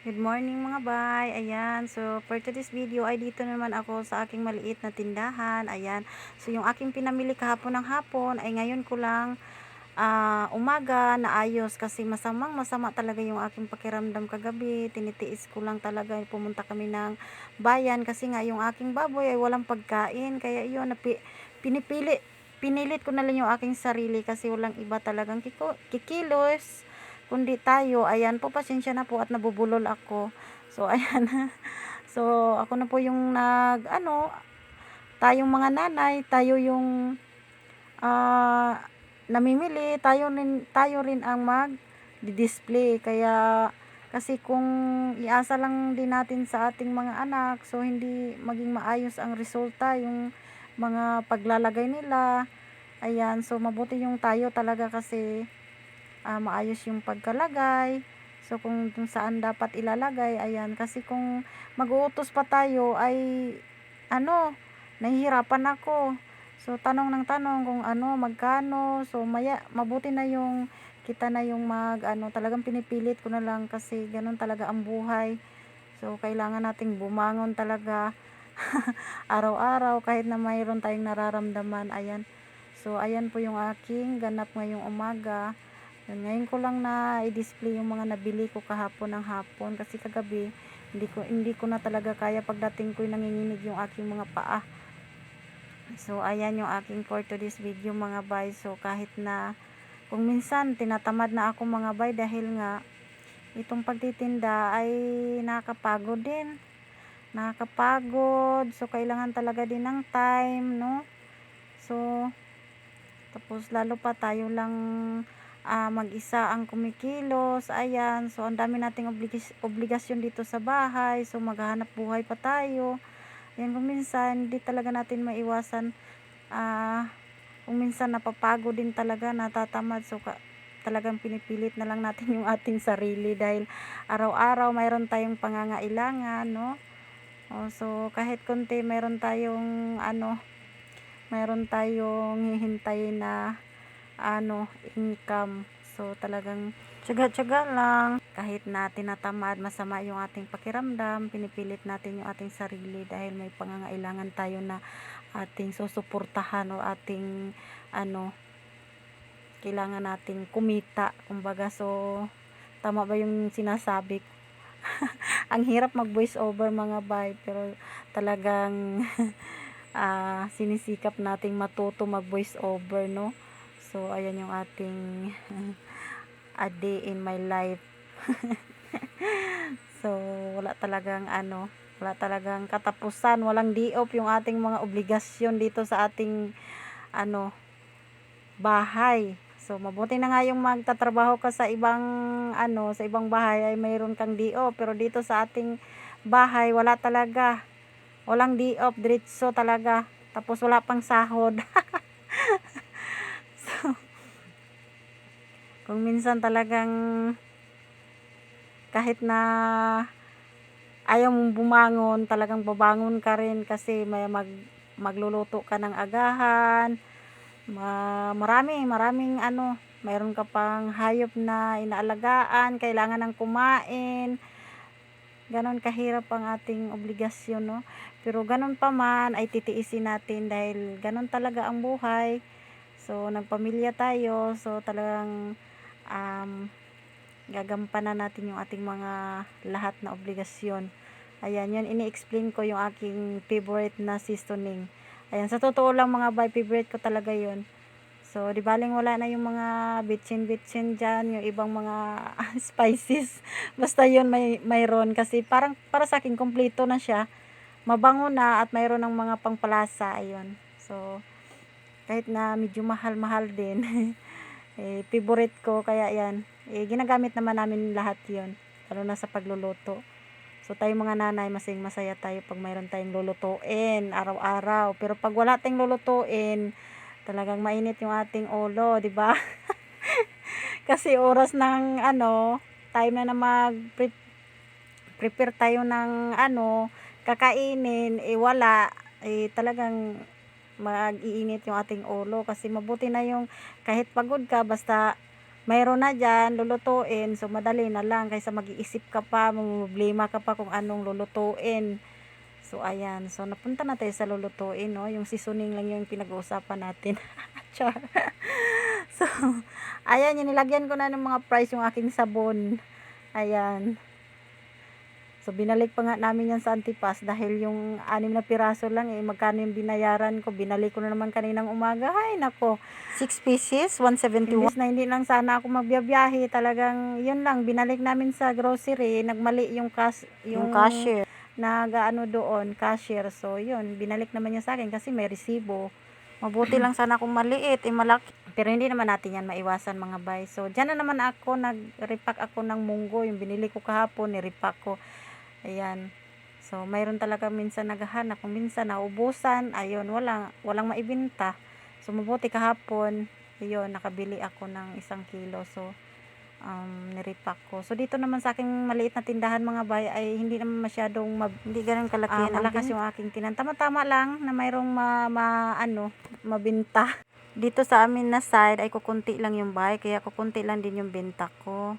Good morning mga bay. Ayan. So, for today's video ay dito naman ako sa aking maliit na tindahan. Ayan. So, yung aking pinamili kahapon ng hapon ay ngayon ko lang ah, umaga naayos kasi masamang masama talaga yung aking pakiramdam kagabi. Tinitiis ko lang talaga. Pumunta kami ng bayan kasi nga yung aking baboy ay walang pagkain. Kaya yun, napi, pinipili, pinilit ko na lang yung aking sarili kasi walang iba talagang kiko, kikilos kundi tayo, ayan po, pasensya na po at nabubulol ako. So, ayan. so, ako na po yung nag, ano, tayong mga nanay, tayo yung ah, namimili, tayo rin, tayo rin ang mag display Kaya, kasi kung iasa lang din natin sa ating mga anak, so hindi maging maayos ang resulta, yung mga paglalagay nila. Ayan, so mabuti yung tayo talaga kasi ah, maayos yung pagkalagay. So, kung kung saan dapat ilalagay, ayan. Kasi kung mag-uutos pa tayo, ay, ano, nahihirapan ako. So, tanong ng tanong kung ano, magkano. So, maya, mabuti na yung, kita na yung mag, ano, talagang pinipilit ko na lang kasi ganun talaga ang buhay. So, kailangan nating bumangon talaga araw-araw kahit na mayroon tayong nararamdaman. Ayan. So, ayan po yung aking ganap ngayong umaga. Yun, ngayon ko lang na i-display yung mga nabili ko kahapon ng hapon kasi kagabi hindi ko hindi ko na talaga kaya pagdating ko nanginginig yung aking mga paa. So ayan yung aking for today's video mga bay. So kahit na kung minsan tinatamad na ako mga bay dahil nga itong pagtitinda ay nakakapagod din. Nakakapagod. So kailangan talaga din ng time, no? So tapos lalo pa tayo lang ah, mag-isa ang kumikilos, ayan, so ang dami nating obligas obligasyon dito sa bahay, so maghahanap buhay pa tayo, ayan, kung minsan, hindi talaga natin maiwasan, ah, kung minsan napapagod din talaga, natatamad, so ka, talagang pinipilit na lang natin yung ating sarili dahil araw-araw mayroon tayong pangangailangan, no? O, so kahit konti mayroon tayong ano, mayroon tayong hihintayin na ano, income. So, talagang tsaga-tsaga lang. Kahit na tinatamad, masama yung ating pakiramdam, pinipilit natin yung ating sarili dahil may pangangailangan tayo na ating susuportahan o ating ano, kailangan nating kumita. Kumbaga, so, tama ba yung sinasabi ko? Ang hirap mag voice over mga bay, pero talagang ah sinisikap nating matuto mag voice over, no? So, ayan yung ating a day in my life. so, wala talagang ano, wala talagang katapusan, walang di-off yung ating mga obligasyon dito sa ating ano, bahay. So, mabuti na nga yung magtatrabaho ka sa ibang ano, sa ibang bahay ay mayroon kang di-off, pero dito sa ating bahay wala talaga. Walang di-off, diretso talaga. Tapos wala pang sahod. Kung minsan talagang kahit na ayaw mong bumangon, talagang babangon ka rin kasi may mag, magluluto ka ng agahan. Ma, marami, maraming ano, mayroon ka pang hayop na inaalagaan, kailangan ng kumain. Ganon kahirap ang ating obligasyon, no? Pero ganon pa man ay titiisin natin dahil ganon talaga ang buhay. So, nagpamilya tayo. So, talagang um, gagampanan natin yung ating mga lahat na obligasyon. Ayan, yun, ini-explain ko yung aking favorite na seasoning. Ayan, sa totoo lang mga bay, favorite ko talaga yun. So, di baling wala na yung mga bitsin-bitsin dyan, yung ibang mga spices. Basta yun may, mayroon kasi parang para sa akin kompleto na siya. Mabango na at mayroon ng mga pangpalasa, ayun. So, kahit na medyo mahal-mahal din. eh, favorite ko kaya yan. Eh, ginagamit naman namin lahat yon lalo na sa pagluluto. So tayo mga nanay masing masaya tayo pag mayroon tayong lulutuin araw-araw. Pero pag wala tayong lulutuin talagang mainit yung ating ulo di ba? Kasi oras ng ano time na na mag prepare tayo ng ano kakainin eh wala. Eh talagang mag-iinit yung ating ulo kasi mabuti na yung kahit pagod ka basta mayroon na dyan, lulutuin. So, madali na lang kaysa mag-iisip ka pa, problema ka pa kung anong lulutuin. So, ayan. So, napunta na tayo sa lulutuin, no? Yung seasoning lang yung pinag-uusapan natin. So, ayan, yung nilagyan ko na ng mga price yung aking sabon. Ayan. So, binalik pa nga namin yan sa Antipas dahil yung anim na piraso lang eh, magkano yung binayaran ko. Binalik ko na naman kaninang umaga. Ay, nako. 6 pieces, 171. Imbis na hindi lang sana ako magbiyabiyahe. Talagang, yun lang, binalik namin sa grocery. Nagmali yung, kas, yung, cashier. Nag-ano doon, cashier. So, yun, binalik naman niya sa akin kasi may resibo. Mabuti lang sana kung maliit, eh malaki. Pero hindi naman natin yan maiwasan mga bay. So, dyan na naman ako, nag-repack ako ng munggo. Yung binili ko kahapon, ni-repack ko. Ayan. So, mayroon talaga minsan naghahanap. Kung minsan naubusan, ayun, walang, walang maibinta. So, mabuti kahapon, ayun, nakabili ako ng isang kilo. So, um, nirepack ko. So, dito naman sa aking maliit na tindahan mga bay, ay hindi naman masyadong, mab- hindi ganun kalaki. Ah, malakas yung aking tinan. Tama-tama lang na mayroong ma, ma- ano, mabinta. Dito sa amin na side ay kukunti lang yung bay, kaya kukunti lang din yung benta ko.